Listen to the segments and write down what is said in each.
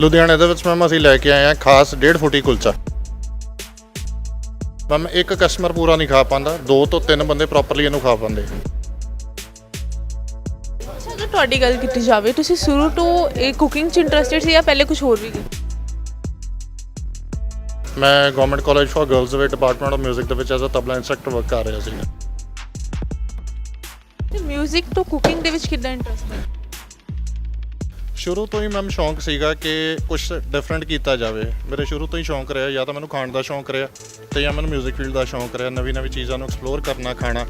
ਲੁਧਿਆਣੇ ਦੇ ਵਿੱਚ ਮੈਮ ਅਸੀਂ ਲੈ ਕੇ ਆਏ ਹਾਂ ਖਾਸ 1.5 ਫੁੱਟੀ ਕੁਲਚਾ ਮੈਮ ਇੱਕ ਕਸਟਮਰ ਪੂਰਾ ਨਹੀਂ ਖਾ ਪਾਉਂਦਾ ਦੋ ਤੋਂ ਤਿੰਨ ਬੰਦੇ ਪ੍ਰੋਪਰਲੀ ਇਹਨੂੰ ਖਾ ਪਾਉਂਦੇ ਅੱਛਾ ਅਗਰ ਤੁਹਾਡੀ ਗੱਲ ਕੀਤੀ ਜਾਵੇ ਤੁਸੀਂ ਸ਼ੁਰੂ ਤੋਂ ਇਹ ਕੁਕਿੰਗ 'ਚ ਇੰਟਰਸਟਿਡ ਸੀ ਜਾਂ ਪਹਿਲੇ ਕੁਝ ਹੋਰ ਵੀ ਮੈਂ ਗਵਰਨਮੈਂਟ ਕਾਲਜ ਫਾਰ ਗਰਲਜ਼ ਦੇ ਡਿਪਾਰਟਮੈਂਟ ਆਫ 뮤직 ਦੇ ਵਿੱਚ as a tabla instructor work ਕਰ ਰਿਹਾ ਸੀ ਤੇ 뮤직 ਤੋਂ ਕੁਕਿੰਗ ਦੇ ਵਿੱਚ ਕਿੰਨਾ ਇੰਟਰਸਟ ਹੈ ਸ਼ੁਰੂ ਤੋਂ ਹੀ ਮੈਮ ਸ਼ੌਂਕ ਸੀਗਾ ਕਿ ਕੁਝ ਡਿਫਰੈਂਟ ਕੀਤਾ ਜਾਵੇ ਮੇਰੇ ਸ਼ੁਰੂ ਤੋਂ ਹੀ ਸ਼ੌਂਕ ਰਿਹਾ ਜਾਂ ਤਾਂ ਮੈਨੂੰ ਖਾਣ ਦਾ ਸ਼ੌਂਕ ਰਿਹਾ ਤੇ ਜਾਂ ਮੈਨੂੰ 뮤직 ਫੀਲਡ ਦਾ ਸ਼ੌਂਕ ਰਿਹਾ ਨਵੀਂ ਨਵੀਂ ਚੀਜ਼ਾਂ ਨੂੰ ਐਕਸਪਲੋਰ ਕਰਨਾ ਖਾਣਾ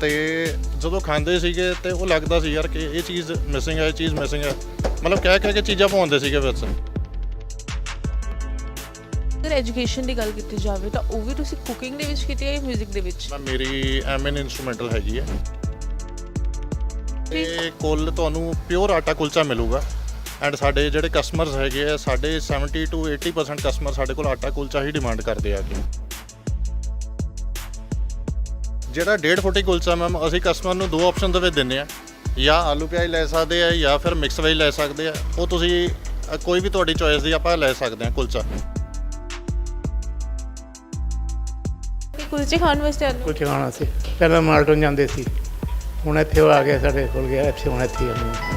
ਤੇ ਜਦੋਂ ਖਾਂਦੇ ਸੀਗੇ ਤੇ ਉਹ ਲੱਗਦਾ ਸੀ ਯਾਰ ਕਿ ਇਹ ਚੀਜ਼ ਮਿਸਿੰਗ ਹੈ ਇਹ ਚੀਜ਼ ਮਿਸਿੰਗ ਹੈ ਮਤਲਬ ਕਹਿ ਕਹਿ ਕੇ ਚੀਜ਼ਾਂ ਪਾਉਂਦੇ ਸੀਗੇ ਵਿੱਚ ਅਗਰ ਐਜੂਕੇਸ਼ਨ ਦੀ ਗੱਲ ਕੀਤੀ ਜਾਵੇ ਤਾਂ ਉਹ ਵੀ ਤੁਸੀਂ ਕੁਕਿੰਗ ਦੇ ਵਿੱਚ ਕੀਤੀ ਹੈ ਜਾਂ 뮤직 ਦੇ ਵਿੱਚ ਮੈਂ ਮੇਰੀ ਐਮਐਨ ਇਨਸਟਰੂਮੈਂਟਲ ਹੈਗੀ ਹੈ ਤੇ ਕੁੱਲ ਤੁਹਾਨੂੰ ਪਿਓਰ ਆਟਾ ਕੁਲਚਾ ਮਿਲੂਗਾ ਐਂਡ ਸਾਡੇ ਜਿਹੜੇ ਕਸਟਮਰਸ ਹੈਗੇ ਆ ਸਾਡੇ 70 ਟੂ 80% ਕਸਟਮਰ ਸਾਡੇ ਕੋਲ ਆਟਾ ਕੁਲਚਾ ਹੀ ਡਿਮਾਂਡ ਕਰਦੇ ਆ ਕਿ ਜਿਹੜਾ 1.5 ਫੁੱਟੀ ਕੁਲਚਾ ਮੈਮ ਅਸੀਂ ਕਸਟਮਰ ਨੂੰ ਦੋ ਆਪਸ਼ਨ ਦੇ ਵਿੱਚ ਦਿੰਨੇ ਆ। ਜਾਂ ਆਲੂ ਪਿਆਜ਼ ਲੈ ਸਕਦੇ ਆ ਜਾਂ ਫਿਰ ਮਿਕਸ ਵੈਜ ਲੈ ਸਕਦੇ ਆ। ਉਹ ਤੁਸੀਂ ਕੋਈ ਵੀ ਤੁਹਾਡੀ ਚੋਇਸ ਦੀ ਆਪਾਂ ਲੈ ਸਕਦੇ ਆ ਕੁਲਚਾ। ਕਿ ਕੁਲਚੇ ਖਾਣ ਵਾਸਤੇ ਆਉਂਦੇ ਹੋ? ਕੁਝ ਖਾਣਾ ਸੀ ਪਹਿਲਾਂ ਮਾਲਟਨ ਜਾਂਦੇ ਸੀ। ਹੁਣ ਇੱਥੇ ਆ ਗਿਆ ਸਾਡੇ ਕੋਲ ਗਿਆ ਇੱਥੇ ਹੁਣ ਇੱਥੇ ਆਉਂਦੇ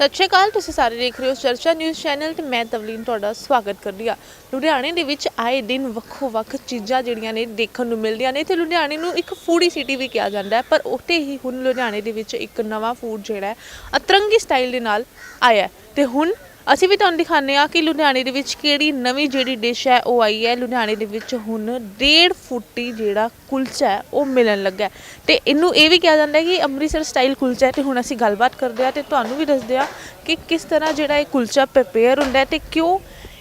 ਸਤਿ ਸ਼੍ਰੀ ਅਕਾਲ, ਤੁਸੀਂ ਸਾਰੇ ਦੇਖ ਰਹੇ ਹੋ ਚਰਚਾ ਨਿਊਜ਼ ਚੈਨਲ ਤੇ ਮੈਂ ਤਵਲੀਨ ਤੁਹਾਡਾ ਸਵਾਗਤ ਕਰਦੀ ਆ ਲੁਧਿਆਣੇ ਦੇ ਵਿੱਚ ਆਏ ਦਿਨ ਵੱਖੋ ਵੱਖ ਚੀਜ਼ਾਂ ਜਿਹੜੀਆਂ ਨੇ ਦੇਖਣ ਨੂੰ ਮਿਲਦੀਆਂ ਨੇ ਤੇ ਲੁਧਿਆਣੇ ਨੂੰ ਇੱਕ ਫੂਡੀ ਸਿਟੀ ਵੀ ਕਿਹਾ ਜਾਂਦਾ ਹੈ, ਪਰ ਉੱਥੇ ਹੀ ਹੁਣ ਲੁਧਿਆਣੇ ਦੇ ਵਿੱਚ ਇੱਕ ਨਵਾਂ ਫੂਡ ਜਿਹੜਾ ਹੈ, ਅਤਰੰਗੀ ਸਟਾਈਲ ਦੇ ਨਾਲ ਆਇਆ ਹੈ ਤੇ ਹੁਣ ਅਸੀਂ ਵੀ ਤੁਹਾਨੂੰ ਦਿਖਾਉਂਦੇ ਆ ਕਿ ਲੁਧਿਆਣੇ ਦੇ ਵਿੱਚ ਕਿਹੜੀ ਨਵੀਂ ਜਿਹੜੀ ਡਿਸ਼ ਹੈ ਉਹ ਆਈ ਹੈ। ਲੁਧਿਆਣੇ ਦੇ ਵਿੱਚ ਹੁਣ 1.5 ਫੁੱਟੀ ਜਿਹੜਾ ਕੁਲਚਾ ਹੈ ਉਹ ਮਿਲਣ ਲੱਗਾ ਹੈ। ਤੇ ਇਹਨੂੰ ਇਹ ਵੀ ਕਿਹਾ ਜਾਂਦਾ ਹੈ ਕਿ ਅੰਮ੍ਰਿਤਸਰ ਸਟਾਈਲ ਕੁਲਚਾ ਹੈ ਤੇ ਹੁਣ ਅਸੀਂ ਗੱਲਬਾਤ ਕਰਦੇ ਆ ਤੇ ਤੁਹਾਨੂੰ ਵੀ ਦੱਸਦੇ ਆ ਕਿ ਕਿਸ ਤਰ੍ਹਾਂ ਜਿਹੜਾ ਇਹ ਕੁਲਚਾ ਪ੍ਰਿਪੇਅਰ ਹੁੰਦਾ ਹੈ ਤੇ ਕਿਉਂ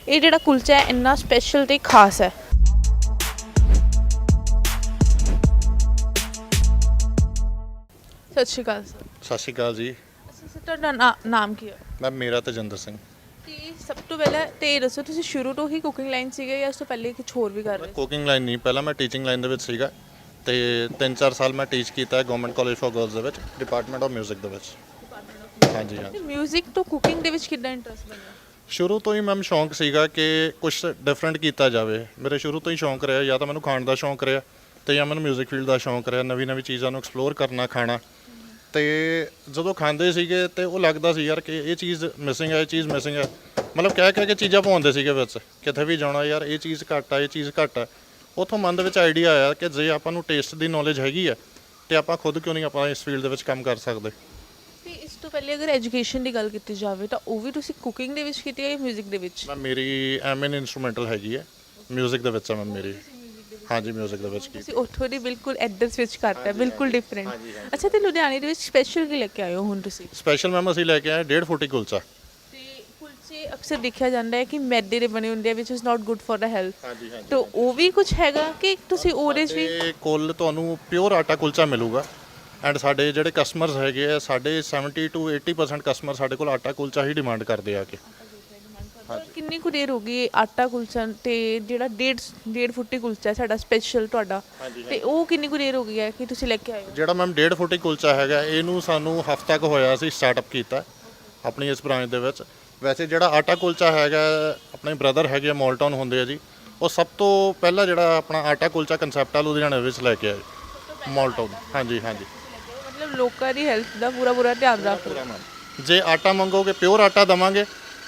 ਇਹ ਜਿਹੜਾ ਕੁਲਚਾ ਹੈ ਇੰਨਾ ਸਪੈਸ਼ਲ ਤੇ ਖਾਸ ਹੈ। ਸਤਿ ਸ਼੍ਰੀ ਅਕਾਲ ਸਰ। ਸਤਿ ਸ਼੍ਰੀ ਅਕਾਲ ਜੀ। ਤੁਹਾਡਾ ਨਾਮ ਕੀ ਹੈ? ਮੈਂ ਮੇਰਾ ਤਜਿੰਦਰ ਸਿੰਘ। ਸਭ ਤੋਂ ਪਹਿਲਾਂ ਤੇ ਇਹ ਦੱਸੋ ਤੁਸੀਂ ਸ਼ੁਰੂ ਤੋਂ ਹੀ ਕੁਕਿੰਗ ਲਾਈਨ ਸੀਗੇ ਜਾਂ ਇਸ ਤੋਂ ਪਹਿਲੇ ਕੁਝ ਹੋਰ ਵੀ ਕਰ ਰਹੇ ਸੀ ਕੁਕਿੰਗ ਲਾਈਨ ਨਹੀਂ ਪਹਿਲਾਂ ਮੈਂ ਟੀਚਿੰਗ ਲਾਈਨ ਦੇ ਵਿੱਚ ਸੀਗਾ ਤੇ 3-4 ਸਾਲ ਮੈਂ ਟੀਚ ਕੀਤਾ ਹੈ ਗਵਰਨਮੈਂਟ ਕਾਲਜ ਫਾਰ ਗਰਲਜ਼ ਦੇ ਵਿੱਚ ਡਿਪਾਰਟਮੈਂਟ ਆਫ 뮤직 ਦੇ ਵਿੱਚ ਹਾਂਜੀ ਹਾਂ ਤੇ 뮤직 ਤੋਂ ਕੁਕਿੰਗ ਦੇ ਵਿੱਚ ਕਿੰਨਾ ਇੰਟਰਸਟ ਬਣਿਆ ਸ਼ੁਰੂ ਤੋਂ ਹੀ ਮੈਮ ਸ਼ੌਂਕ ਸੀਗਾ ਕਿ ਕੁਝ ਡਿਫਰੈਂਟ ਕੀਤਾ ਜਾਵੇ ਮੇਰੇ ਸ਼ੁਰੂ ਤੋਂ ਹੀ ਸ਼ੌਂਕ ਰਿਹਾ ਜਾਂ ਤਾਂ ਮੈਨੂੰ ਖਾਣ ਦਾ ਸ਼ੌਂਕ ਰਿਹਾ ਤੇ ਜਾਂ ਮੈਨੂੰ 뮤직 ਫੀਲਡ ਦਾ ਸ਼ੌਂਕ ਰਿਹਾ ਨਵੀਂ ਨਵੀਂ ਚੀਜ਼ਾਂ ਨੂੰ ਐਕਸਪਲੋਰ ਕਰਨਾ ਖਾਣਾ ਤੇ ਜਦੋਂ ਖਾਂਦੇ ਸੀਗੇ ਤੇ ਉਹ ਲੱਗਦਾ ਸੀ ਯਾਰ ਕਿ ਇਹ ਚੀਜ਼ ਮਿਸਿੰਗ ਹੈ ਇਹ ਚੀਜ਼ ਮਿਸਿੰਗ ਹੈ ਮਤਲਬ ਕਹਿ ਕਹਿ ਕੇ ਚੀਜ਼ਾਂ ਪਾਉਂਦੇ ਸੀਗੇ ਵਿੱਚ ਕਿਤੇ ਵੀ ਜਾਣਾ ਯਾਰ ਇਹ ਚੀਜ਼ ਘੱਟ ਆ ਇਹ ਚੀਜ਼ ਘੱਟ ਆ ਉਥੋਂ ਮਨ ਦੇ ਵਿੱਚ ਆਈਡੀਆ ਆਇਆ ਕਿ ਜੇ ਆਪਾਂ ਨੂੰ ਟੇਸਟ ਦੀ ਨੌਲੇਜ ਹੈਗੀ ਆ ਤੇ ਆਪਾਂ ਖੁਦ ਕਿਉਂ ਨਹੀਂ ਆਪਾਂ ਇਸ ਫੀਲਡ ਦੇ ਵਿੱਚ ਕੰਮ ਕਰ ਸਕਦੇ ਤੇ ਇਸ ਤੋਂ ਪਹਿਲੇ ਅਗਰ ਐਜੂਕੇਸ਼ਨ ਦੀ ਗੱਲ ਕੀਤੀ ਜਾਵੇ ਤਾਂ ਉਹ ਵੀ ਤੁਸੀਂ ਕੁਕਿੰਗ ਦੇ ਵਿੱਚ ਕੀਤੀ ਹੈ ਜਾਂ 뮤직 ਦੇ ਵਿੱਚ ਮੈਂ ਮੇਰੀ ਐਮਐਨ ਇਨਸਟਰੂਮੈਂਟਲ ਹੈਗੀ ਹੈ 뮤직 ਦੇ ਵਿੱਚ ਆ ਮੈਂ ਮੇਰੀ ਹਾਂਜੀ 뮤직 ਦੇ ਵਿੱਚ ਕੀ ਤੁਸੀਂ ਉੱਥੋਂ ਦੀ ਬਿਲਕੁਲ ਐਡਰ ਸਵਿਚ ਕਰਤਾ ਹੈ ਬਿਲਕੁਲ ਡਿਫਰੈਂਟ ਅੱਛਾ ਤੇ ਲੁਧਿਆਣੇ ਦੇ ਵਿੱਚ ਸਪੈਸ਼ਲ ਕੀ ਲੈ ਕੇ ਆਏ ਹੋ ਹੁਣ ਤੁਸੀਂ ਸਪੈਸ਼ਲ ਮੈਮ ਅਸੀਂ ਲੈ ਕੇ ਆਏ 1.5 ਫੁੱਟੀ ਕੁਲਚਾ ਤੇ ਕੁਲਚੇ ਅਕਸਰ ਦੇਖਿਆ ਜਾਂਦਾ ਹੈ ਕਿ ਮੈਦੇ ਦੇ ਬਣੇ ਹੁੰਦੇ ਆ ਵਿਚ is not good for the health ਹਾਂਜੀ ਹਾਂਜੀ ਤਾਂ ਉਹ ਵੀ ਕੁਝ ਹੈਗਾ ਕਿ ਤੁਸੀਂ ਉਹਦੇ 'ਚ ਵੀ ਤੇ ਕੁੱਲ ਤੁਹਾਨੂੰ ਪਿਓਰ ਆਟਾ ਕੁਲਚਾ ਮਿਲੂਗਾ। ਐਂਡ ਸਾਡੇ ਜਿਹੜੇ ਕਸਟਮਰਸ ਹੈਗੇ ਆ ਸਾਡੇ 70 ਟੂ 80% ਕਸਟਮਰ ਸਾਡੇ ਕੋਲ ਆਟਾ ਕੁਲਚਾ ਹੀ ਡਿਮਾਂਡ ਕਰਦੇ ਆ ਕੇ। ਕਿੰਨੀ ਕੁ ਦੇਰ ਹੋ ਗਈ ਇਹ ਆਟਾ ਕੁਲਚਾ ਤੇ ਜਿਹੜਾ 1.5 1.5 ਫੁੱਟੀ ਕੁਲਚਾ ਹੈ ਸਾਡਾ ਸਪੈਸ਼ਲ ਤੁਹਾਡਾ? ਤੇ ਉਹ ਕਿੰਨੀ ਕੁ ਦੇਰ ਹੋ ਗਈ ਹੈ ਕਿ ਤੁਸੀਂ ਲੈ ਕੇ ਆਏ ਹੋ? ਜਿਹੜਾ ਮੈਮ 1.5 ਫੁੱਟੀ ਕੁਲਚਾ ਹੈਗਾ ਇਹਨੂੰ ਸਾਨੂੰ ਹਫ਼ਤਾ ਕੁ ਹੋਇਆ ਸੀ ਸਟਾਰਟਅਪ ਕੀਤਾ। ਆਪਣੀ ਇਸ ਬ੍ਰਾਂਚ ਦੇ ਵਿੱਚ। ਵੈਸੇ ਜਿਹੜਾ ਆਟਾ ਕੁਲਚਾ ਹੈਗਾ ਆਪਣੇ ਬ੍ਰਦਰ ਹੈਗੇ ਆ ਮੋਲਟਨ ਹੁੰਦੇ ਆ ਜੀ ਉਹ ਸਭ ਤੋਂ ਪਹਿਲਾਂ ਜਿਹੜਾ ਆਪਣਾ ਆਟਾ ਕੁਲਚਾ ਕਨਸੈਪਟ ਆ ਲੁਧਿਆਣੇ ਵਿੱਚ ਲੈ ਕੇ ਆਏ। ਮੋਲਟਨ ਹਾਂਜੀ ਹਾਂਜੀ। ਮਤਲਬ ਲੋਕਾਂ ਦੀ ਹੈਲਥ ਦਾ ਪੂਰਾ ਪੂਰਾ ਧਿਆਨ ਰੱਖ। ਰਹੇ ਹੋ। ਜੇ ਆਟਾ ਮੰਗੋਗੇ ਪਿਓਰ ਆਟਾ ਦਵਾਂਗੇ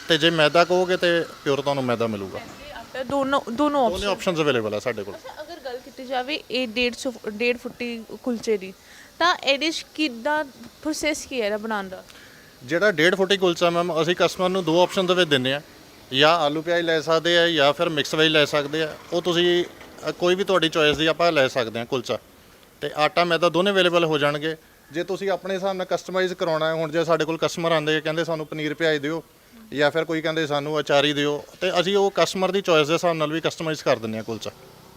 ਤੇ ਜੇ ਮੈਦਾ ਕਹੋਗੇ ਤੇ ਪਿਓਰ ਤੁਹਾਨੂੰ ਮੈਦਾ ਮਿਲੂਗਾ। ਆਟਾ ਦੋਨੋਂ ਦੋਨੋਂ ਦੋਨੇ ਆਪਸ਼ਨ ਆਪਸ਼ਨਸ ਅਵੇਲੇਬਲ ਆ ਸਾਡੇ ਕੋਲ। ਅਗਰ ਗੱਲ ਕੀਤੀ ਜਾਵੇ ਇਹ 150 1.5 ਫੁੱਟੀ ਕੁਲਚੇ ਦੀ ਤਾਂ ਇਹਦੇ 'ਚ ਕਿੱਦਾਂ ਪ੍ਰੋਸੈਸ ਕੀ ਹੈ ਇਹਦਾ ਬਣਾਉਣ ਦਾ? ਜਿਹੜਾ 1.5 ਫੁੱਟੀ ਕੁਲਚਾ ਮੈਮ ਅਸੀਂ ਕਸਟਮਰ ਨੂੰ ਦੋ ਆਪਸ਼ਨ ਦੇ ਵਿੱਚ ਦਿੰਨੇ ਆ ਜਾਂ ਆਲੂ ਪਿਆਜ਼ ਲੈ ਸਕਦੇ ਆ ਜਾਂ ਫਿਰ ਮਿਕਸ ਵੈਜ ਲੈ ਸਕਦੇ ਆ ਉਹ ਤੁਸੀਂ ਅ, ਕੋਈ ਵੀ ਤੁਹਾਡੀ ਚੋਇਸ ਦੀ ਆਪਾਂ ਲੈ ਸਕਦੇ ਆ ਕੁਲਚਾ। ਤੇ ਆਟਾ ਮੈਦਾ ਦੋਨੇ ਅਵੇਲੇਬਲ ਹੋ ਜਾਣਗੇ। ਜੇ ਤੁਸੀਂ ਆਪਣੇ ਹਿਸਾਬ ਨਾਲ ਕਸਟਮਾਈਜ਼ ਕਰਾਉਣਾ ਹੈ ਹੁਣ ਜੇ ਸਾਡੇ ਕੋਲ ਕਸਟਮਰ ਆਉਂਦੇ ਆ ਕਹਿੰਦੇ ਸਾਨੂੰ ਪਨੀਰ ਪਿਆਜ਼ ਦਿਓ ਜਾਂ ਫਿਰ ਕੋਈ ਕਹਿੰਦੇ ਸਾਨੂੰ ਅਚਾਰੀ ਦਿਓ ਤੇ ਅਸੀਂ ਉਹ ਕਸਟਮਰ ਦੀ ਚੋਇਸ ਦੇ ਹਿਸਾਬ ਨਾਲ ਵੀ ਕਸਟਮਾਈਜ਼ ਕਰ ਦਿੰਨੇ ਆ ਕੁਲਚਾ।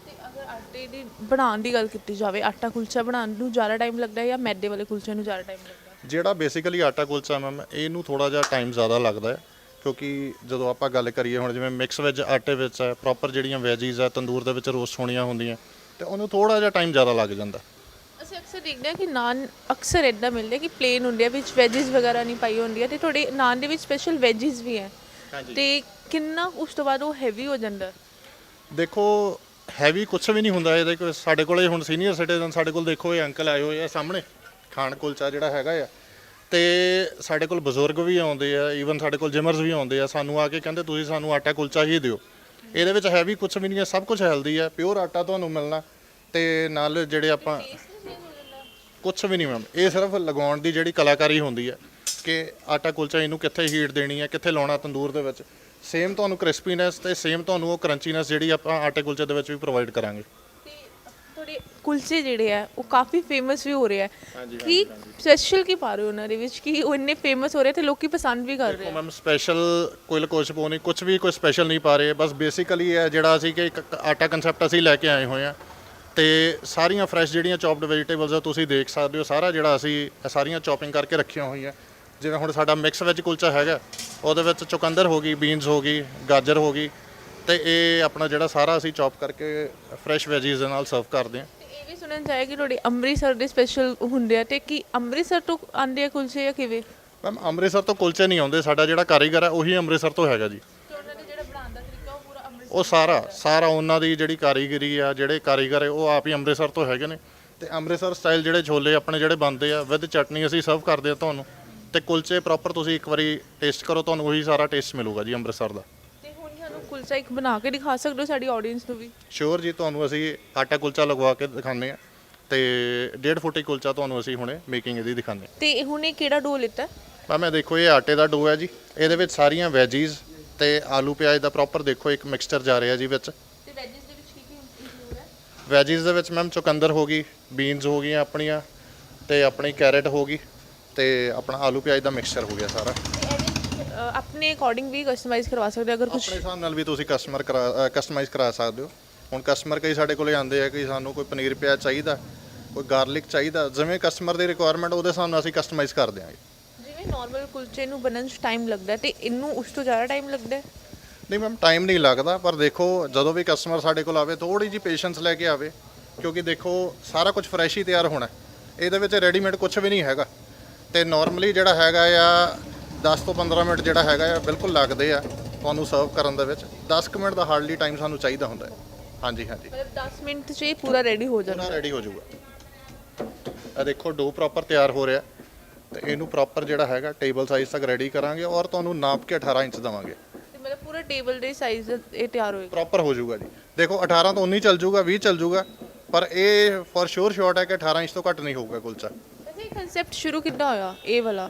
ਤੇ ਅਗਰ ਆਟੇ ਦੀ ਬਣਾਉਣ ਦੀ ਗੱਲ ਕੀਤੀ ਜਾਵੇ ਆਟਾ ਕੁਲਚਾ ਬਣਾਉਣ ਨੂੰ ਜ਼ਿਆਦਾ ਟਾਈਮ ਲੱਗਦਾ ਹੈ ਜਾਂ ਮੈਦੇ ਵਾਲੇ ਕੁਲਚੇ ਨੂੰ ਜ਼ਿਆਦਾ ਟਾਈਮ ਲੱਗਦਾ ਹੈ? ਜਿਹੜਾ ਬੇਸਿਕਲੀ ਆਟਾ ਕੁਲਚਾ ਮੈਮ ਇਹਨੂੰ ਥੋੜਾ ਜਿਹਾ ਟਾਈਮ ਜ਼ਿਆਦਾ ਲੱਗਦਾ ਹੈ ਕਿਉਂਕਿ ਜਦੋਂ ਆਪਾਂ ਗੱਲ ਕਰੀਏ ਹੁਣ ਜਿਵੇਂ ਮਿਕਸ ਵੈਜ ਆਟੇ ਵਿੱਚ ਹੈ ਪ੍ਰੋਪਰ ਜਿਹੜੀਆਂ ਵੈਜੀਜ਼ ਆ ਤੰਦੂਰ ਦੇ ਵਿੱਚ ਰੋਸਟ ਹੋਣੀਆਂ ਹੁੰਦੀਆਂ ਤੇ ਉਹਨੂੰ ਥੋੜਾ ਜਿਹਾ ਟਾਈਮ ਜ਼ਿਆਦਾ ਲੱਗ ਜਾਂਦਾ। ਅਸੀਂ ਅਕਸਰ ਦੇਖਦੇ ਹਾਂ ਕਿ ਨਾਨ ਅਕਸਰ ਇਦਾਂ ਮਿਲਦੇ ਕਿ ਪਲੇਨ ਹੁੰਦੇ ਆ ਵਿੱਚ ਵੈਜੀਜ਼ ਵਗੈਰਾ ਨਹੀਂ ਪਾਈ ਹੁੰਦੀ ਆ ਤੇ ਤੁਹਾਡੇ ਨਾਨ ਦੇ ਵਿੱਚ ਸਪੈਸ਼ਲ ਵੈਜੀਜ਼ ਵੀ ਹੈ। ਤੇ ਕਿੰਨਾ ਉਸ ਤੋਂ ਬਾਅਦ ਉਹ ਹੈਵੀ ਹੋ ਜਾਂਦਾ? ਦੇਖੋ ਹੈਵੀ ਕੁਝ ਵੀ ਨਹੀਂ ਹੁੰਦਾ ਇਹਦੇ ਕੋਲ ਸਾਡੇ ਕੋਲੇ ਹੁਣ ਸੀਨੀਅਰ ਸਿਟੀਜ਼ਨ ਸਾਡੇ ਕੋਲ ਦੇਖੋ ਇਹ ਅੰਕਲ ਆਏ ਹੋਏ ਆ ਸਾਹਮਣੇ। ਖਾਨ ਕੁਲਚਾ ਜਿਹੜਾ ਹੈਗਾ ਆ। ਤੇ ਸਾਡੇ ਕੋਲ ਬਜ਼ੁਰਗ ਵੀ ਆਉਂਦੇ ਆ ਈਵਨ ਸਾਡੇ ਕੋਲ ਜਿਮਰਸ ਵੀ ਆਉਂਦੇ ਆ। ਸਾਨੂੰ ਆ ਕੇ ਕਹਿੰਦੇ ਤੁਸੀਂ ਸਾਨੂੰ ਆਟਾ ਕੁਲਚਾ ਹੀ ਦਿਓ। ਇਹਦੇ ਵਿੱਚ ਹੈਵੀ ਕੁਝ ਵੀ ਨਹੀਂ ਹੈ ਸਭ ਕੁਝ ਹੈਲਦੀ ਹੈ ਪਿਓਰ ਆਟਾ ਤੁਹਾਨੂੰ ਮਿਲਣਾ। ਤੇ ਨਾਲ ਜਿਹੜੇ ਆਪਾਂ ਕੁਝ ਵੀ ਨਹੀਂ ਮੈਮ ਇਹ ਸਿਰਫ ਲਗਾਉਣ ਦੀ ਜਿਹੜੀ ਕਲਾਕਾਰੀ ਹੁੰਦੀ ਹੈ ਕਿ ਆਟਾ ਕੁਲਚਾ ਇਹਨੂੰ ਕਿੱਥੇ ਹੀਟ ਦੇਣੀ ਹੈ ਕਿੱਥੇ ਲਾਉਣਾ ਤੰਦੂਰ ਦੇ ਵਿੱਚ। ਸੇਮ ਤੁਹਾਨੂੰ ਕ੍ਰਿਸਪੀਨੈਸ ਤੇ ਸੇਮ ਤੁਹਾਨੂੰ ਉਹ ਕਰੰਚੀਨੈਸ ਜਿਹੜੀ ਆਪਾਂ ਆਟੇ ਕੁਲਚੇ ਦੇ ਵਿੱਚ ਵੀ ਪ੍ਰੋਵਾਈਡ ਕਰਾਂਗੇ। ਤੁਹਾਡੇ ਕੁਲਚੇ ਜਿਹੜੇ ਆ ਉਹ ਕਾਫੀ ਫੇਮਸ ਵੀ ਹੋ ਰਹੇ ਆ। ਕੀ ਸਪੈਸ਼ਲ ਕੀ ਪਾ ਰਹੇ ਹੋ ਉਹਨਾਂ ਦੇ ਵਿੱਚ? ਕਿ ਉਹ ਇੰਨੇ ਫੇਮਸ ਹੋ ਰਹੇ ਤੇ ਲੋਕੀ ਪਸੰਦ ਵੀ ਕਰ ਰਹੇ ਆ? ਮੈਮ ਸਪੈਸ਼ਲ ਕੋਈ ਲਕੋਚ ਪਾਉਣੀ ਕੁਝ ਵੀ ਕੋਈ ਸਪੈਸ਼ਲ ਨਹੀਂ ਪਾ ਰਹੇ। ਬਸ ਬੇਸਿਕਲੀ ਹੈ ਜਿਹੜਾ ਅਸੀਂ ਕਿ ਇੱਕ ਆਟਾ ਕਨਸੈਪਟ ਅਸੀਂ ਲੈ ਕੇ ਆਏ ਹੋਏ ਆ। ਤੇ ਸਾਰੀਆਂ ਫਰੈਸ਼ ਜਿਹੜੀਆਂ ਚੌਪਡ ਵੈਜੀਟੇਬਲਸ ਆ ਤੁਸੀਂ ਦੇਖ ਸਕਦੇ ਹੋ ਸਾਰਾ ਜਿਹੜਾ ਅਸੀਂ ਇਹ ਸਾਰੀਆਂ ਚੌਪਿੰਗ ਕਰਕੇ ਰੱਖੀਆਂ ਹੋਈਆਂ। ਜਿਵੇਂ ਹੁਣ ਸਾਡਾ ਮਿਕਸ ਵੈਜ ਕੁਲਚਾ ਹੈਗਾ ਉਹਦੇ ਵਿੱਚ ਚੁਕੰਦਰ ਹੋ ਗਈ ਬੀਨਸ ਹੋ ਗਈ ਗਾਜਰ ਹੋ ਗਈ। ਤੇ ਇਹ ਆਪਣਾ ਜਿਹੜਾ ਸਾਰਾ ਅਸੀਂ ਚੌਪ ਕਰਕੇ ਫਰੈਸ਼ ਵੈਜੀਜ਼ ਦੇ ਨਾਲ ਸਰਵ ਕਰਦੇ ਹਾਂ। ਤੇ ਇਹ ਵੀ ਸੁਣਨ ਆਇਆ ਕਿ ਤੁਹਾਡੇ ਅੰਮ੍ਰਿਤਸਰ ਦੇ ਸਪੈਸ਼ਲ ਹੁੰਦੇ ਆ ਤੇ ਕੀ ਅੰਮ੍ਰਿਤਸਰ ਤੋਂ ਆਉਂਦੇ ਆ ਕੁਲਚੇ ਜਾਂ ਕਿਵੇਂ? ਮੈਮ ਅੰਮ੍ਰਿਤਸਰ ਤੋਂ ਕੁਲਚੇ ਨਹੀਂ ਆਉਂਦੇ ਸਾਡਾ ਜਿਹੜਾ ਕਾਰੀਗਰ ਹੈ ਉਹੀ ਅੰਮ੍ਰਿਤਸਰ ਤੋਂ ਹੈਗਾ ਜੀ। ਤੇ ਉਹਨਾਂ ਦੇ ਜਿਹੜਾ ਬਣਾਉਣ ਦਾ ਤਰੀਕਾ ਉਹ ਪੂਰਾ ਅੰਮ੍ਰਿਤਸਰ ਉਹ ਸਾਰਾ ਸਾਰਾ ਉਹਨਾਂ ਦੀ ਜਿਹੜੀ ਕਾਰੀਗਰੀ ਆ ਜਿਹੜੇ ਕਾਰੀਗਰ ਹੈ ਉਹ ਆਪ ਹੀ ਅੰਮ੍ਰਿਤਸਰ ਤੋਂ ਹੈਗੇ ਨੇ। ਤੇ ਅੰਮ੍ਰਿਤਸਰ ਸਟਾਈਲ ਜਿਹੜੇ ਛੋਲੇ ਆਪਣੇ ਜਿਹੜੇ ਬਣਦੇ ਆ ਵਿਦ ਚਟਨੀ ਅਸੀਂ ਸਰਵ ਕਰਦੇ ਆ ਤੁਹਾਨੂੰ। ਤੇ ਕੁਲਚੇ ਪ੍ਰੋਪਰ ਤੁਸੀਂ ਇੱਕ ਵਾਰੀ ਟੇਸਟ ਕਰੋ ਤੁਹਾਨੂੰ ਉਹੀ ਸਾਰਾ ਟੇਸਟ ਮਿਲੂਗਾ ਜੀ ਅੰਮ੍ਰਿਤਸਰ ਦਾ। ਕੁਲਚਾ ਇੱਕ ਬਣਾ ਕੇ ਦਿਖਾ ਸਕਦੇ ਹੋ ਸਾਡੀ ਆਡੀਅנס ਨੂੰ ਵੀ? ਸ਼ੋਰ ਜੀ ਤੁਹਾਨੂੰ ਅਸੀਂ ਆਟਾ ਕੁਲਚਾ ਲਗਵਾ ਕੇ ਦਿਖਾਉਂਦੇ ਆ ਤੇ 1.5 ਫੁੱਟੀ ਕੁਲਚਾ ਤੁਹਾਨੂੰ ਅਸੀਂ ਹੁਣੇ ਮੇਕਿੰਗ ਇਹਦੀ ਦਿਖਾਉਂਦੇ ਆ ਤੇ ਹੁਣ ਇਹ ਕਿਹੜਾ ਡੋ ਲਿੱਤਾ? ਮੈਮ ਇਹ ਦੇਖੋ ਇਹ ਆਟੇ ਦਾ ਡੋ ਹੈ ਜੀ। ਇਹਦੇ ਵਿੱਚ ਸਾਰੀਆਂ ਵੈਜੀਜ਼ ਤੇ ਆਲੂ ਪਿਆਜ਼ ਦਾ ਪ੍ਰੋਪਰ ਦੇਖੋ ਇੱਕ ਮਿਕਸਚਰ ਜਾ ਰਿਹਾ ਜੀ ਵਿੱਚ। ਤੇ ਵੈਜਿਸ ਦੇ ਵਿੱਚ ਕੀ ਕੀ ਇੰਕਲੂਡ ਹੈ ਵੈਜੀਜ਼ ਦੇ ਵਿੱਚ ਮੈਮ ਚੁਕੰਦਰ ਹੋ ਗਈ ਬੀਨਸ ਹੋ ਗਈਆਂ ਆਪਣੀਆਂ ਤੇ ਆਪਣੀ ਕੈਰਟ ਹੋ ਗਈ ਤੇ ਆਪਣਾ ਆਲੂ ਪਿਆਜ਼ ਦਾ ਮਿਕਸਚਰ ਹੋ ਗਿਆ ਸਾਰਾ। ਤੇ ਇਹਦੇ ਅ, ਆਪਣੇ ਅਕੋਰਡਿੰਗ ਵੀ ਕਸਟਮਾਈਜ਼ ਕਰਵਾ ਸਕਦੇ ਹੋ ਅਗਰ ਕੁਝ ਆਪਣੇ ਹਿਸਾਬ ਨਾਲ ਵੀ ਤੁਸੀਂ ਕਸਟਮਰ ਕਰਾ ਕਸਟਮਾਈਜ਼ ਕਰਾ ਸਕਦੇ ਹੋ। ਹੁਣ ਕਸਟਮਰ ਕਈ ਸਾਡੇ ਕੋਲੇ ਆਉਂਦੇ ਆ ਕਿ ਸਾਨੂੰ ਕੋਈ ਪਨੀਰ ਪਿਆਜ਼ ਚਾਹੀਦਾ ਕੋਈ ਗਾਰਲਿਕ ਚਾਹੀਦਾ ਜਿਵੇਂ ਕਸਟਮਰ ਦੀ ਰਿਕੁਆਇਰਮੈਂਟ ਉਹਦੇ ਹਿਸਾਬ ਨਾਲ ਅਸੀਂ ਕਸਟਮਾਈਜ਼ ਕਰ ਦਿਆਂਗੇ। ਜਿਵੇਂ ਨਾਰਮਲ ਕੁਲਚੇ ਨੂੰ ਬਣਨ 'ਚ ਟਾਈਮ ਲੱਗਦਾ ਹੈ ਤੇ ਇਹਨੂੰ ਉਸ ਤੋਂ ਜ਼ਿਆਦਾ ਟਾਈਮ ਲੱਗਦਾ ਹੈ? ਨਹੀਂ ਮੈਮ ਟਾਈਮ ਨਹੀਂ ਲੱਗਦਾ ਪਰ ਦੇਖੋ ਜਦੋਂ ਵੀ ਕਸਟਮਰ ਸਾਡੇ ਕੋਲ ਆਵੇ ਥੋੜੀ ਜੀ ਪੇਸ਼ੈਂਸ ਲੈ ਕੇ ਆਵੇ ਕਿਉਂਕਿ ਦੇਖੋ ਸਾਰਾ ਕੁਝ ਫਰੈਸ਼ ਹੀ ਤਿਆਰ ਹੋਣਾ ਹੈ। ਇਹਦੇ ਵਿੱਚ ਰੈਡੀਮੇਡ ਕੁਝ ਵੀ ਨਹੀਂ ਹੈਗਾ। ਤੇ ਨਾਰਮਲੀ ਜਿਹੜਾ ਹੈਗਾ ਆ 10 ਤੋਂ 15 ਮਿੰਟ ਜਿਹੜਾ ਹੈਗਾ ਆ ਬਿਲਕੁਲ ਲੱਗਦੇ ਆ ਤੁਹਾਨੂੰ ਸਰਵ ਕਰਨ ਦੇ ਵਿੱਚ। 10 ਕੁ ਮਿੰਟ ਦਾ ਹਾਰਡਲੀ ਟਾਈਮ ਸਾਨੂੰ ਚਾਹੀਦਾ ਹੁੰਦਾ ਹੈ। ਹਾਂਜੀ ਹਾਂਜੀ। ਮਤਲਬ 10 ਮਿੰਟ 'ਚ ਇਹ ਪੂਰਾ ਰੈਡੀ ਹੋ ਜਾਂਦਾ। ਪੂਰਾ ਰੈਡੀ ਹੋ ਜਾਊਗਾ। ਆ ਦੇਖੋ ਡੋ ਪ੍ਰੋਪਰ ਤਿਆਰ ਹੋ ਰਿਹਾ। ਤੇ ਇਹਨੂੰ ਪ੍ਰੋਪਰ ਜਿਹੜਾ ਹੈਗਾ ਟੇਬਲ ਸਾਈਜ਼ ਤੱਕ ਰੈਡੀ ਕਰਾਂਗੇ ਔਰ ਤੁਹਾਨੂੰ ਨਾਪ ਕੇ 18 ਇੰਚ ਦਵਾਂਗੇ। ਤੇ ਮਤਲਬ ਪੂਰਾ ਟੇਬਲ ਦੇ ਸਾਈਜ਼ ਇਹ ਤਿਆਰ ਹੋਏਗਾ। ਪ੍ਰੋਪਰ ਹੋ ਜਾਊਗਾ ਜੀ। ਦੇਖੋ 18 ਤੋਂ 19 ਚੱਲ ਜਾਊਗਾ 20 ਚੱਲ ਜਾਊਗਾ ਪਰ ਇਹ ਫॉर ਸ਼ੋਰ ਸ਼ਾਰਟ ਹੈ ਕਿ 18 ਇੰਚ ਤੋਂ ਘੱਟ ਨਹੀਂ ਹੋਊਗਾ ਕੁਲਚਾ। ਵੈਸੇ ਇਹ ਕਨਸੈਪਟ ਸ਼ੁਰੂ ਕਿੱਦਾਂ ਹੋਇਆ ਇਹ ਵਾਲਾ?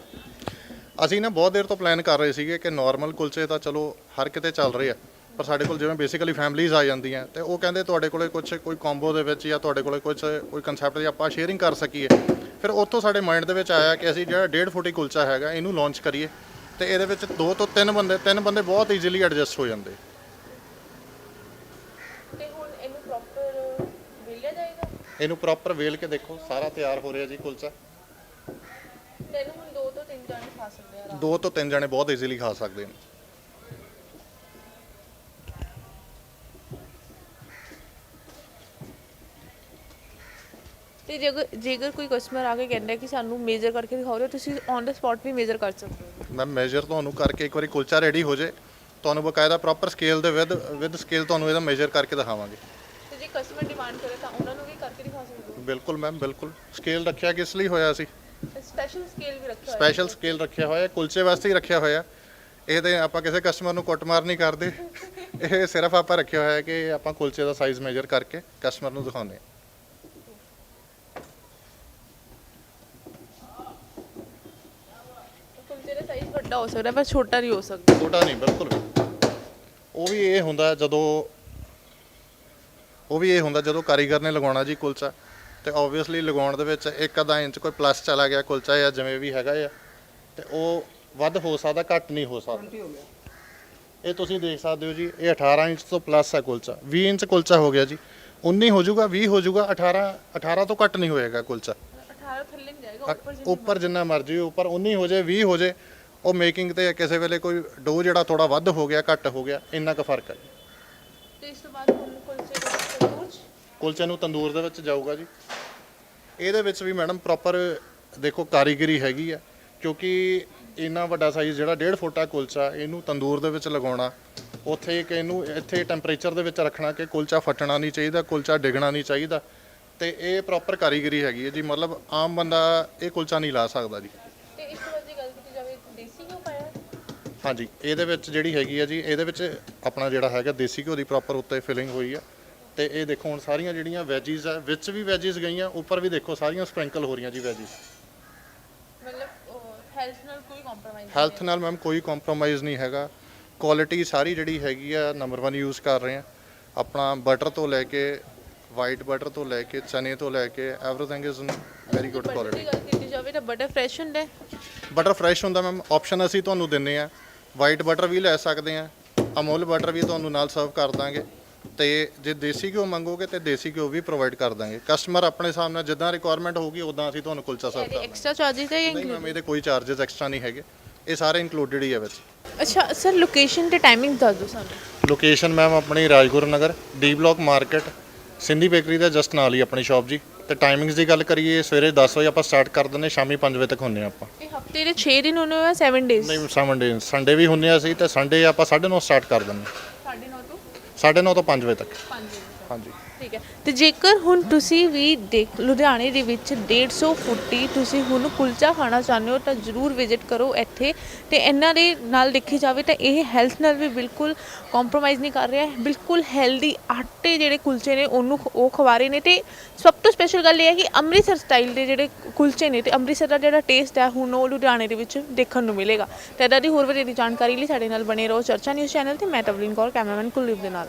ਅਸੀਂ ਨਾ ਬਹੁਤ ਦੇਰ ਤੋਂ ਪਲਾਨ ਕਰ ਰਹੇ ਸੀਗੇ ਕਿ ਨਾਰਮਲ ਕੁਲਚੇ ਤਾਂ ਚਲੋ ਹਰ ਕਿਤੇ ਚੱਲ ਰਹੇ ਆ ਪਰ ਸਾਡੇ ਕੋਲ ਜਿਵੇਂ ਬੇਸਿਕਲੀ ਫੈਮਲੀਜ਼ ਆ ਜਾਂਦੀਆਂ ਤੇ ਉਹ ਕਹਿੰਦੇ ਤੁਹਾਡੇ ਕੋਲੇ ਕੁਝ ਕੋਈ ਕੰਬੋ ਦੇ ਵਿੱਚ ਜਾਂ ਤੁਹਾਡੇ ਕੋਲੇ ਕੁਝ ਕੋਈ ਕਨਸੈਪਟ ਜਾਂ ਆਪਾਂ ਸ਼ੇਅਰਿੰਗ ਕਰ ਸਕੀਏ। ਫਿਰ ਉੱਥੋਂ ਸਾਡੇ ਮਾਈਂਡ ਦੇ ਵਿੱਚ ਆਇਆ ਕਿ ਅਸੀਂ ਜਿਹੜਾ 1.5 ਫੁੱਟੀ ਕੁਲਚਾ ਹੈਗਾ ਇਹਨੂੰ ਲਾਂਚ ਕਰੀਏ ਤੇ ਇਹਦੇ ਵਿੱਚ ਦੋ ਤੋਂ ਤਿੰਨ ਬੰਦੇ ਤਿੰਨ ਬੰਦੇ ਬਹੁਤ ਈਜ਼ੀਲੀ ਐਡਜਸਟ ਹੋ ਜਾਂਦੇ। ਤੇ ਹੁਣ ਇਹਨੂੰ ਪ੍ਰੋਪਰ ਵੇਲਿਆ ਜਾਏਗਾ? ਇਹਨੂੰ ਪ੍ਰੋਪਰ ਵੇਲ ਕੇ ਦੇਖੋ ਸਾਰਾ ਤਿਆਰ ਹੋ ਰਿਹਾ ਜੀ ਕੁਲਚਾ। ਤੇ ਇਹਨੂੰ ਹੁਣ ਦੋ ਤੋਂ ਤਿੰਨ ਜਾਣੇ ਖਾ ਸਕਦੇ ਆ ਦੋ ਤੋਂ ਤਿੰਨ ਜਣੇ ਬਹੁਤ ਈਜ਼ੀਲੀ ਖਾ ਸਕਦੇ ਨੇ। ਤੇ ਜੇਕਰ ਜੇਕਰ ਕੋਈ ਕਸਟਮਰ ਆ ਕੇ ਕਹਿੰਦਾ ਕਿ ਸਾਨੂੰ ਮੇਜਰ ਕਰਕੇ ਦਿਖਾਓ ਤੇ ਤੁਸੀਂ ਔਨ ਦਾ ਸਪੌਟ ਵੀ ਮੇਜਰ ਕਰ ਸਕਦੇ ਹੋ। ਮੈਂ ਮੇਜਰ ਤੁਹਾਨੂੰ ਕਰਕੇ ਇੱਕ ਵਾਰੀ ਕੁਲਚਾ ਰੈਡੀ ਹੋ ਜੇ ਤੁਹਾਨੂੰ ਬਕਾਇਦਾ ਪ੍ਰੋਪਰ ਸਕੇਲ ਦੇ ਵਿਦ ਵਿਦ ਸਕੇਲ ਤੁਹਾਨੂੰ ਇਹਦਾ ਮੇਜਰ ਕਰਕੇ ਦਿਖਾਵਾਂਗੇ। ਤੇ ਜੇ ਕਸਟਮਰ ਡਿਮਾਂਡ ਕਰੇ ਤਾਂ ਉਹਨਾਂ ਨੂੰ ਵੀ ਕਰਕੇ ਦਿਖਾ ਸਕਦੇ ਬਿਲਕੁਲ ਮੈਮ ਬਿਲਕੁਲ। ਸਕੇਲ ਰੱਖਿਆ ਕਿਸ ਲਈ ਹੋਇਆ ਸੀ? ਹੋ ਸਪੈਸ਼ਲ ਸਕੇਲ ਵੀ ਰੱਖਿਆ ਹੋਇਆ ਸਪੈਸ਼ਲ ਸਕੇਲ ਰੱਖਿਆ ਹੋਇਆ ਕੁਲਚੇ ਵਾਸਤੇ ਹੀ ਰੱਖਿਆ ਹੋਇਆ। ਇਹ ਤੇ ਆਪਾਂ ਕਿਸੇ ਕਸਟਮਰ ਨੂੰ ਕੁੱਟਮਾਰ ਨਹੀਂ ਕਰਦੇ। ਇਹ ਸਿਰਫ ਆਪਾਂ ਰੱਖਿਆ ਹੋਇਆ ਕਿ ਆਪਾਂ ਕੁਲਚੇ ਦਾ ਸਾਈਜ਼ ਮੇਜਰ ਕਰਕੇ ਕਸਟਮਰ ਨੂੰ ਦਿਖਾਉਂਦੇ ਹਾਂ। ਕੁਲਚੇ ਦਾ ਸਾਈਜ਼ ਵੱਡਾ ਹੋ ਸਕਦਾ ਪਰ ਛੋਟਾ ਨਹੀਂ ਹੋ ਸਕਦਾ। ਛੋਟਾ ਨਹੀਂ ਬਿਲਕੁਲ। ਉਹ ਵੀ ਇਹ ਹੁੰਦਾ ਜਦੋਂ ਉਹ ਵੀ ਇਹ ਹੁੰਦਾ ਜਦੋਂ ਕਾਰੀਗਰ ਨੇ ਲਗਾਉਣਾ ਜੀ ਕੁਲਚਾ। ਤੇ ਆਬਵੀਅਸਲੀ ਲਗਾਉਣ ਦੇ ਵਿੱਚ ਇੱਕ ਅੱਧਾ ਇੰਚ ਕੋਈ ਪਲੱਸ ਚਲਾ ਗਿਆ ਕੁਲਚਾ ਜਾਂ ਜਿਵੇਂ ਵੀ ਹੈਗਾ ਆ ਤੇ ਉਹ ਵੱਧ ਹੋ ਸਕਦਾ ਘੱਟ ਨਹੀਂ ਹੋ ਸਕਦਾ। ਇਹ ਤੁਸੀਂ ਦੇਖ ਸਕਦੇ ਹੋ ਜੀ ਇਹ 18 ਇੰਚ ਤੋਂ ਪਲੱਸ ਹੈ ਕੁਲਚਾ। 20 ਇੰਚ ਕੁਲਚਾ ਹੋ ਗਿਆ ਜੀ। 19 ਹੋ ਜਾਊਗਾ 20 ਹੋ ਜਾਊਗਾ 18 18 ਤੋਂ ਘੱਟ ਨਹੀਂ ਹੋਏਗਾ ਕੁਲਚਾ। 18 ਥੱਲੇ ਨਹੀਂ ਜਾਏਗਾ ਉੱਪਰ ਜਿੰਨਾ ਮਰਜ਼ੀ। ਉੱਪਰ 19 ਹੋ ਜਾਏ 20 ਹੋ ਜਾਏ ਉਹ ਮੇਕਿੰਗ ਤੇ ਕਿਸੇ ਵੇਲੇ ਕੋਈ ਡੋ ਜਿਹੜਾ ਥੋੜਾ ਵੱਧ ਹੋ ਗਿਆ ਘੱਟ ਹੋ ਗਿਆ ਇੰਨਾ ਕੁ ਫ਼ਰਕ ਹੈ। ਤੇ ਇਸ ਤੋਂ ਬਾਅਦ ਕੁਲਚੇ ਨੂੰ ਤੰਦੂਰ ਦੇ ਵਿੱਚ ਜਾਊਗਾ ਜੀ। ਇਹਦੇ ਵਿੱਚ ਵੀ ਮੈਡਮ ਪ੍ਰੋਪਰ ਦੇਖੋ ਕਾਰੀਗਰੀ ਹੈਗੀ ਆ ਕਿਉਂਕਿ ਇੰਨਾ ਵੱਡਾ ਸਾਈਜ਼ ਜਿਹੜਾ 1.5 ਫੁੱਟਾ ਕੁਲਚਾ ਇਹਨੂੰ ਤੰਦੂਰ ਦੇ ਵਿੱਚ ਲਗਾਉਣਾ ਉੱਥੇ ਇੱਕ ਇਹਨੂੰ ਇੱਥੇ ਟੈਂਪਰੇਚਰ ਦੇ ਵਿੱਚ ਰੱਖਣਾ ਕਿ ਕੁਲਚਾ ਫਟਣਾ ਨਹੀਂ ਚਾਹੀਦਾ ਕੁਲਚਾ ਡਿੱਗਣਾ ਨਹੀਂ ਚਾਹੀਦਾ। ਤੇ ਇਹ ਪ੍ਰੋਪਰ ਕਾਰੀਗਰੀ ਹੈਗੀ ਹੈ ਜੀ ਮਤਲਬ ਆਮ ਬੰਦਾ ਇਹ ਕੁਲਚਾ ਨਹੀਂ ਲਾ ਸਕਦਾ ਜੀ। ਤੇ ਇਸ ਤੋਂ ਬਾਅਦ ਦੀ ਗੱਲ ਕੀਤੀ ਜਾਵੇ ਦੇਸੀ ਘਿਓ ਪਾਇਆ? ਹਾਂਜੀ ਇਹਦੇ ਵਿੱਚ ਜਿਹੜੀ ਹੈਗੀ ਆ ਜੀ ਇਹਦੇ ਵਿੱਚ ਆਪਣਾ ਜਿਹੜਾ ਹੈਗਾ ਦੇਸੀ ਘਿਓ ਦੀ ਪ੍ਰੋਪਰ ਉੱਤੇ ਫਿਲਿੰਗ ਹੋਈ ਆ। ਤੇ ਇਹ ਦੇਖੋ ਹੁਣ ਸਾਰੀਆਂ ਜਿਹੜੀਆਂ ਵੈਜੀਜ਼ ਆ ਵਿੱਚ ਵੀ ਵੈਜੀਜ਼ ਗਈਆਂ ਉੱਪਰ ਵੀ ਦੇਖੋ ਸਾਰੀਆਂ ਸਪ੍ਰਿੰਕਲ ਹੋ ਰਹੀਆਂ ਜੀ ਵੈਜੀਜ਼ ਮਤਲਬ ਹੈਲਥ ਨਾਲ ਕੋਈ ਕੰਪਰੋਮਾਈਜ਼ ਹੈਲਥ ਨਾਲ ਮੈਮ ਕੋਈ ਕੰਪਰੋਮਾਈਜ਼ ਨਹੀਂ ਹੈਗਾ। ਕੁਆਲਿਟੀ ਸਾਰੀ ਜਿਹੜੀ ਹੈਗੀ ਆ ਨੰਬਰ 1 ਯੂਜ਼ ਕਰ ਰਹੇ ਆ। ਆਪਣਾ ਬਟਰ ਤੋਂ ਲੈ ਕੇ ਵਾਈਟ ਬਟਰ ਤੋਂ ਲੈ ਕੇ ਚਨੇ ਤੋਂ ਲੈ ਕੇ everything is in very good quality ਗੱਲ ਕੀਤੀ ਜਾਵੇ ਤਾਂ ਬਟਰ ਫਰੈਸ਼ ਹੁੰਦਾ ਹੈ? ਬਟਰ ਫਰੈਸ਼ ਹੁੰਦਾ ਮੈਮ ਆਪਸ਼ਨ ਅਸੀਂ ਤੁਹਾਨੂੰ ਦਿੰਨੇ ਆ। ਵਾਈਟ ਬਟਰ ਵੀ ਲੈ ਸਕਦੇ ਆ ਅਮੂਲ ਬਟਰ ਵੀ ਤੁਹਾਨੂੰ ਨਾਲ ਸਰਵ ਕਰ ਦਾਂਗੇ। ਤੇ ਜੇ ਦੇਸੀ ਘਿਓ ਮੰਗੋਗੇ ਤੇ ਦੇਸੀ ਘਿਓ ਵੀ ਪ੍ਰੋਵਾਈਡ ਕਰ ਦਾਂਗੇ। ਕਸਟਮਰ ਆਪਣੇ ਸਾਹਮਣੇ ਜਿੱਦਾਂ ਰਿਕੁਆਇਰਮੈਂਟ ਹੋਊਗੀ ਉਦਾਂ ਅਸੀਂ ਤੁਹਾਨੂੰ ਕੁਲਚਾ ਸਰਵ ਕਰਾਂਗੇ। ਐਕਸਟਰਾ ਚਾਰजेस ਹੈ ਨਹੀਂ ਮੈਮ ਕੋਈ ਚਾਰजेस ਐਕਸਟਰਾ ਨਹੀਂ ਹੈਗੇ। ਇਹ ਸਾਰੇ ਇਨਕਲੂਡਡ ਹੀ ਹੈ ਵਿੱਚ। ਅੱਛਾ ਸਰ ਲੋਕੇਸ਼ਨ ਤੇ ਟਾਈਮਿੰਗ ਦੱਸ ਦਿਓ ਸਾਨੂੰ। ਲੋਕੇਸ਼ਨ ਮੈਮ ਆਪਣੀ Rajguru Nagar D block market Sindhi bakery ਦਾ ਜਸਟ ਨਾਲ ਹੀ ਆਪਣੀ ਸ਼ਾਪ ਜੀ। ਤੇ ਟਾਈਮਿੰਗਸ ਦੀ ਗੱਲ ਕਰੀਏ ਸਵੇਰੇ 10 ਵਜੇ ਆਪਾਂ ਸਟਾਰਟ ਕਰ ਦਿੰਦੇ ਸ਼ਾਮੀ 5 ਵਜੇ ਤੱਕ ਹੁੰਨੇ ਆਪਾਂ। ਇਹ ਹਫ਼ਤੇ ਦੇ 6 ਦਿਨ ਹੁੰਨੇ ਆ 7 ਡੇਜ਼ ਨਹੀਂ 7 ਡੇਜ਼ ਸੰਡੇ ਵੀ ਹੁੰਨੇ ਆ ਸੀ ਤੇ ਸੰਡੇ ਆਪਾਂ 9:30 ਸਟਾਰਟ ਕਰ ਦਿੰਦੇ। 9:30 ਤੋਂ 9:30 ਤੋਂ 5 ਵਜੇ ਤੱਕ। 5 ਵਜੇ ਹਾਂਜੀ। ਠੀਕ ਹੈ। ਤੇ ਜੇਕਰ ਹੁਣ ਤੁਸੀਂ ਵੀ ਦੇਖ ਲੁਧਿਆਣੇ ਦੇ ਵਿੱਚ 150 ਫੁੱਟੀ ਤੁਸੀਂ ਹੁਣ ਕੁਲਚਾ ਖਾਣਾ ਚਾਹੁੰਦੇ ਹੋ ਤਾਂ ਜਰੂਰ ਵਿਜ਼ਿਟ ਕਰੋ ਇੱਥੇ। ਤੇ ਇਹਨਾਂ ਦੇ ਨਾਲ ਦੇਖੀ ਜਾਵੇ ਤਾਂ ਇਹ ਹੈਲਥ ਨਾਲ ਵੀ ਬਿਲਕੁਲ ਕੰਪਰੋਮਾਈਜ਼ ਨਹੀਂ ਕਰ ਰਿਹਾ। ਹੈ ਬਿਲਕੁਲ ਹੈਲਦੀ ਆਟੇ ਜਿਹੜੇ ਕੁਲਚੇ ਨੇ ਉਹਨੂੰ ਉਹ ਖਵਾ ਰਹੇ ਨੇ। ਤੇ ਸਭ ਤੋਂ ਸਪੈਸ਼ਲ ਗੱਲ ਇਹ ਹੈ ਕਿ ਅੰਮ੍ਰਿਤਸਰ ਸਟਾਈਲ ਦੇ ਜਿਹੜੇ ਕੁਲਚੇ ਨੇ ਤੇ ਅੰਮ੍ਰਿਤਸਰ ਦਾ ਜਿਹੜਾ ਟੇਸਟ ਹੈ ਹੁਣ ਉਹ ਲੁਧਿਆਣੇ ਦੇ ਵਿੱਚ ਦੇਖਣ ਨੂੰ ਮਿਲੇਗਾ। ਤੇ ਇਹਦਾ ਦੀ ਹੋਰ ਵਧੇਰੀ ਜਾਣਕਾਰੀ ਲਈ ਸਾਡੇ ਨਾਲ ਬਣੇ ਰਹੋ ਚਰਚਾ ਨਿਊਜ਼ ਚੈਨਲ ਤੇ ਮੈਂ ਤਵਲੀਨ ਕੌਰ ਕੈਮਰਾਮੈਨ ਕੁਲਦੀਪ ਦੇ ਨਾਲ।